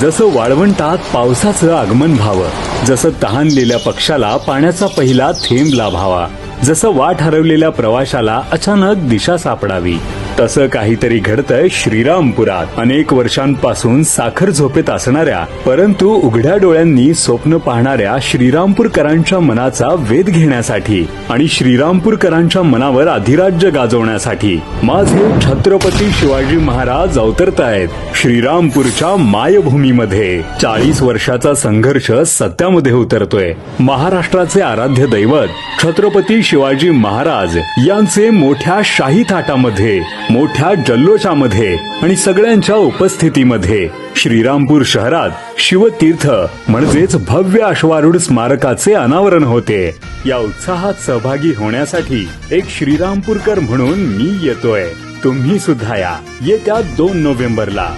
जसं वाळवंटात पावसाचं आगमन व्हावं जसं तहानलेल्या पक्षाला पाण्याचा पहिला थेंब लाभावा जसं वाट हरवलेल्या प्रवाशाला अचानक दिशा सापडावी तसं काहीतरी घडतंय श्रीरामपुरात. अनेक वर्षांपासून साखर झोपेत असणाऱ्या परंतु उघड्या डोळ्यांनी स्वप्न पाहणाऱ्या श्रीरामपूरकरांच्या मनाचा वेध घेण्यासाठी आणि श्रीरामपूरकरांच्या मनावर अधिराज्य गाजवण्यासाठी माझे छत्रपती शिवाजी महाराज अवतरतायत श्रीरामपूरच्या मायभूमीमध्ये चाळीस वर्षाचा संघर्ष सत्यामध्ये उतरतोय. महाराष्ट्राचे आराध्य दैवत छत्रपती शिवाजी महाराज यांचे मोठ्या शाही थाटामध्ये मोठ्या जल्लोषामध्ये आणि सगळ्यांच्या उपस्थितीमध्ये श्रीरामपूर शहरात शिवतीर्थ म्हणजेच भव्य अश्वारूढ स्मारकाचे अनावरण होते. या उत्साहात सहभागी होण्यासाठी एक श्रीरामपूरकर म्हणून मी येतोय. तुम्ही सुद्धा या. येत्या दोन नोव्हेंबरला.